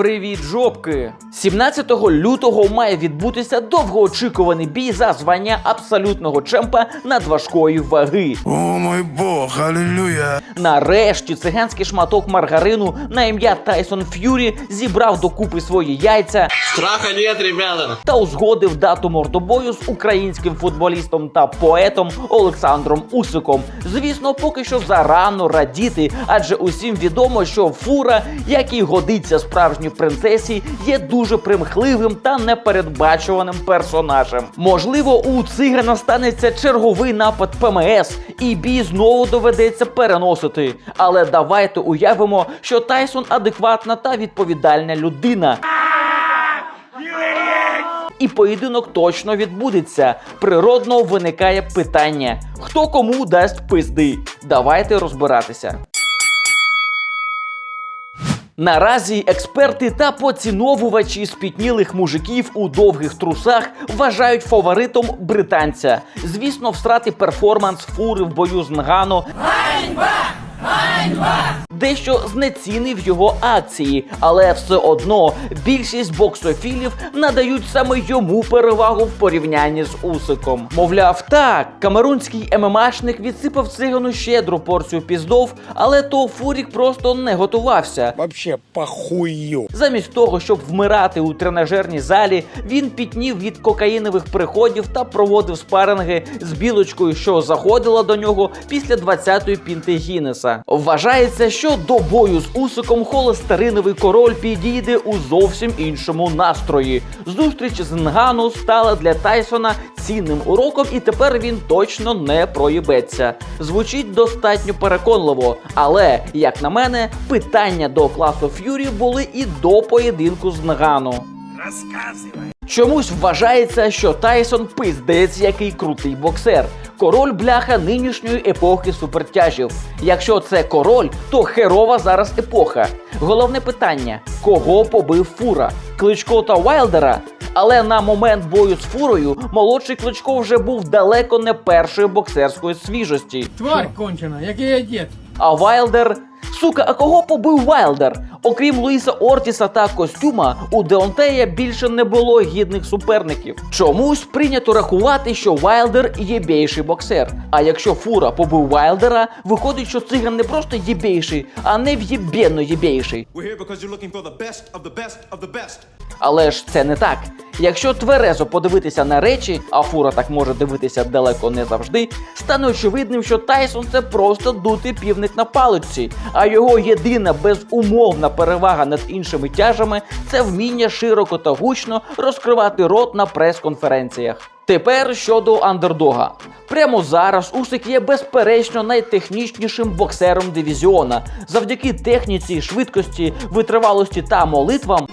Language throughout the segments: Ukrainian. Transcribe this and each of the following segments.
Привіт, жопки! 17 лютого має відбутися довгоочікуваний бій за звання абсолютного чемпа надважкої ваги. О мой бог, аллилуйя. Нарешті циганський шматок маргарину на ім'я Тайсон Ф'юрі зібрав докупи свої яйця Страха нет, ребята. та узгодив дату мордобою з українським футболістом та поетом Олександром Усиком. Звісно, поки що зарано радіти, адже усім відомо, що фура, який годиться справжній принцесі, є дуже примхливим та непередбачуваним персонажем. Можливо, у цигана станеться черговий напад ПМС, і бій знову доведеться переносити. Але давайте уявимо, що Тайсон адекватна та відповідальна людина. І поєдинок точно відбудеться. Природно виникає питання: хто кому дасть пизди? Давайте розбиратися. Наразі експерти та поціновувачі спітнілих мужиків у довгих трусах вважають фаворитом британця. Звісно, встрати перформанс фури в бою з Нгану дещо знецінив його акції, але все одно більшість боксофілів надають саме йому перевагу в порівнянні з Усиком. Мовляв, так, камерунський ММАшник відсипав цигану щедру порцію піздов, але то Фурік просто не готувався. Вообще похую. Замість того, щоб вмирати у тренажерній залі, він пітнів від кокаїнових приходів та проводив спаринги з білочкою, що заходила до нього після 20-ї пінти Гіннеса. Вважається, що до бою з Усиком холестериновий король підійде у зовсім іншому настрої. Зустріч з Нгану стала для Тайсона цінним уроком, і тепер він точно не проїбеться. Звучить достатньо переконливо, але як на мене, питання до класу Ф'юрі були і до поєдинку з Нгану. Чомусь вважається, що Тайсон пиздець який крутий боксер. Король бляха нинішньої епохи супертяжів. Якщо це король, то херова зараз епоха. Головне питання: кого побив фура? Кличко та Вайлдера? Але на момент бою з фурою молодший кличко вже був далеко не першої боксерської свіжості. Тварь кончена, який я дід. А Вайлдер. Сука, а кого побив Вайлдер? Окрім Луїса Ортіса та костюма, у Деонтея більше не було гідних суперників. Чомусь прийнято рахувати, що Вайлдер єбейший боксер. А якщо фура побив Вайлдера, виходить, що циган не просто єбейший, а не в'єбєнно єбейший. Але ж це не так. Якщо тверезо подивитися на речі, а фура так може дивитися далеко не завжди, стане очевидним, що Тайсон це просто дутий півник на паличці, а його єдина безумовна перевага над іншими тяжами це вміння широко та гучно розкривати рот на прес-конференціях. Тепер щодо андердога. Прямо зараз Усик є безперечно найтехнічнішим боксером дивізіона. Завдяки техніці, швидкості, витривалості та молитвам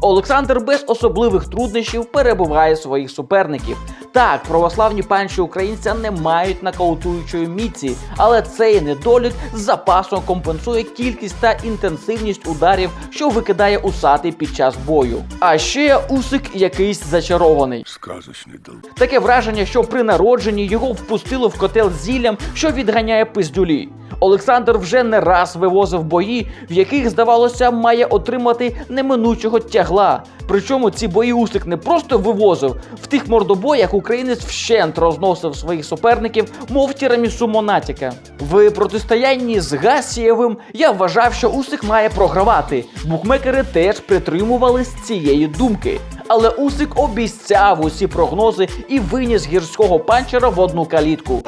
Олександр без особливих труднощів перебиває своїх суперників. Так, православні панчі українця не мають нокаутуючої міці, але цей недолік з запасом компенсує кількість та інтенсивність ударів, що викидає усатий під час бою. А ще усик якийсь зачарований. Сказочный друг. Таке враження, що при народженні його впустили в котел з зіллям, що відганяє пиздюлі. Олександр вже не раз вивозив бої, в яких, здавалося, має отримати неминучого тягла. Причому ці бої Усик не просто вивозив, в тих мордобоях українець вщент розносив своїх суперників, мов тірамісу Монатіка. В протистоянні з Гасієвим я вважав, що Усик має програвати. Букмекери теж притримувались цієї думки. Але Усик обіцяв усі прогнози і виніс гірського панчера в одну калітку.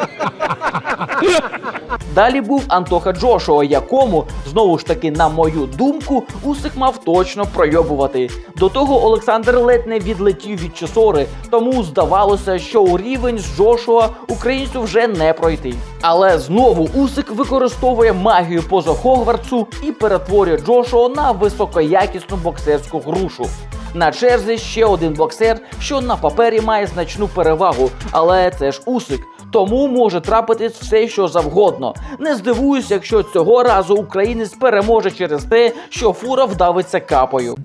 Далі був Антоха Джошуа, якому, знову ж таки, на мою думку, Усик мав точно пройобувати. До того Олександр ледь не відлетів від часори, тому здавалося, що у рівень з Джошуа українцю вже не пройти. Але знову Усик використовує магію поза Хогвартсу і перетворює Джошуа на високоякісну боксерську грушу. На черзі ще один боксер, що на папері має значну перевагу, але це ж Усик. Тому може трапитись все, що завгодно. Не здивуюсь, якщо цього разу українець переможе через те, що фура вдавиться капою.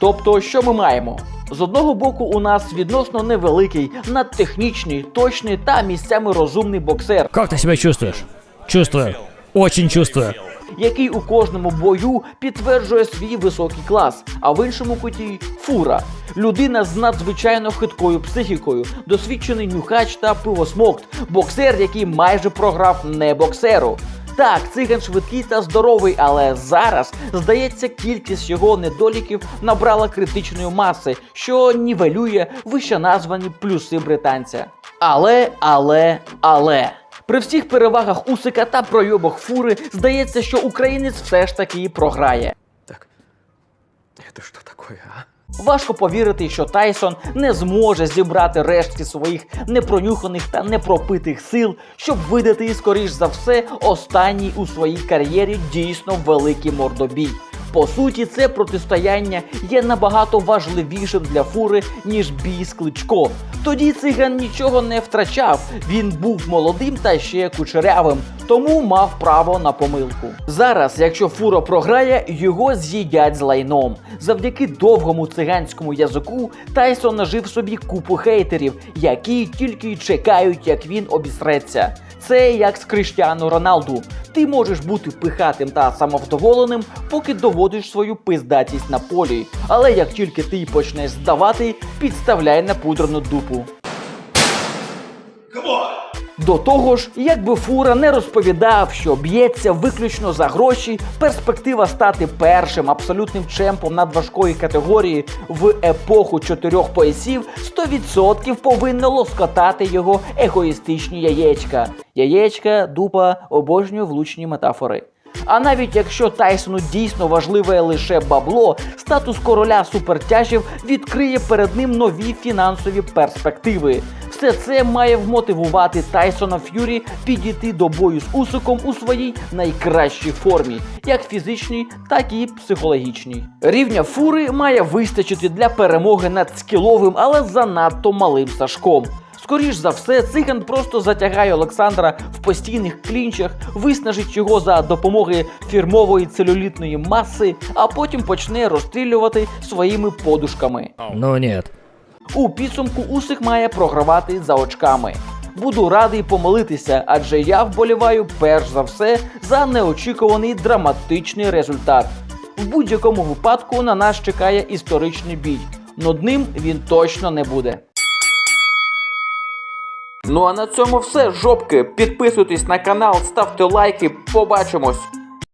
Тобто, що ми маємо? З одного боку, у нас відносно невеликий, надтехнічний, точний та місцями розумний боксер. Как ты себя чувствуешь? Чувствую. Очень чувствую. Який у кожному бою підтверджує свій високий клас, а в іншому куті фура. Людина з надзвичайно хиткою психікою, досвідчений нюхач та пивосмокт, боксер, який майже програв не боксеру. Так, циган швидкий та здоровий, але зараз, здається, кількість його недоліків набрала критичної маси, що нівелює вищеназвані плюси британця. Але, але, але. При всіх перевагах Усика та пройобах фури здається, що українець все ж таки програє. Так, это что такое, а? Важко повірити, що Тайсон не зможе зібрати рештки своїх непронюханих та непропитих сил, щоб видати, скоріш за все, останній у своїй кар'єрі дійсно великий мордобій. По суті, це протистояння є набагато важливішим для фури, ніж бій з кличко. Тоді циган нічого не втрачав. Він був молодим та ще кучерявим, тому мав право на помилку. Зараз, якщо фура програє, його з'їдять з лайном. Завдяки довгому циганському язику Тайсон нажив собі купу хейтерів, які тільки й чекають, як він обісреться. Це як з Криштіану Роналду. Ти можеш бути пихатим та самовдоволеним, поки доводиш свою пиздатість на полі. Але як тільки ти почнеш здавати, підставляй на пудрену дупу. До того ж, якби фура не розповідав, що б'ється виключно за гроші, перспектива стати першим абсолютним чемпом надважкої категорії в епоху чотирьох поясів 100% повинно лоскотати його егоїстичні яєчка. Яєчка, дупа, обожнюю влучні метафори. А навіть якщо Тайсону дійсно важливе лише бабло, статус короля супертяжів відкриє перед ним нові фінансові перспективи. Все це має вмотивувати Тайсона Ф'юрі підійти до бою з Усиком у своїй найкращій формі, як фізичній, так і психологічній. Рівня фури має вистачити для перемоги над скіловим, але занадто малим Сашком. Скоріш за все, циган просто затягає Олександра в постійних клінчах, виснажить його за допомоги фірмової целюлітної маси, а потім почне розстрілювати своїми подушками. Ну нет. У підсумку Усик має програвати за очками. Буду радий помилитися, адже я вболіваю перш за все за неочікуваний драматичний результат. В будь-якому випадку на нас чекає історичний бій. Нудним він точно не буде. Ну а на цьому все, жопки. Підписуйтесь на канал, ставте лайки. Побачимось.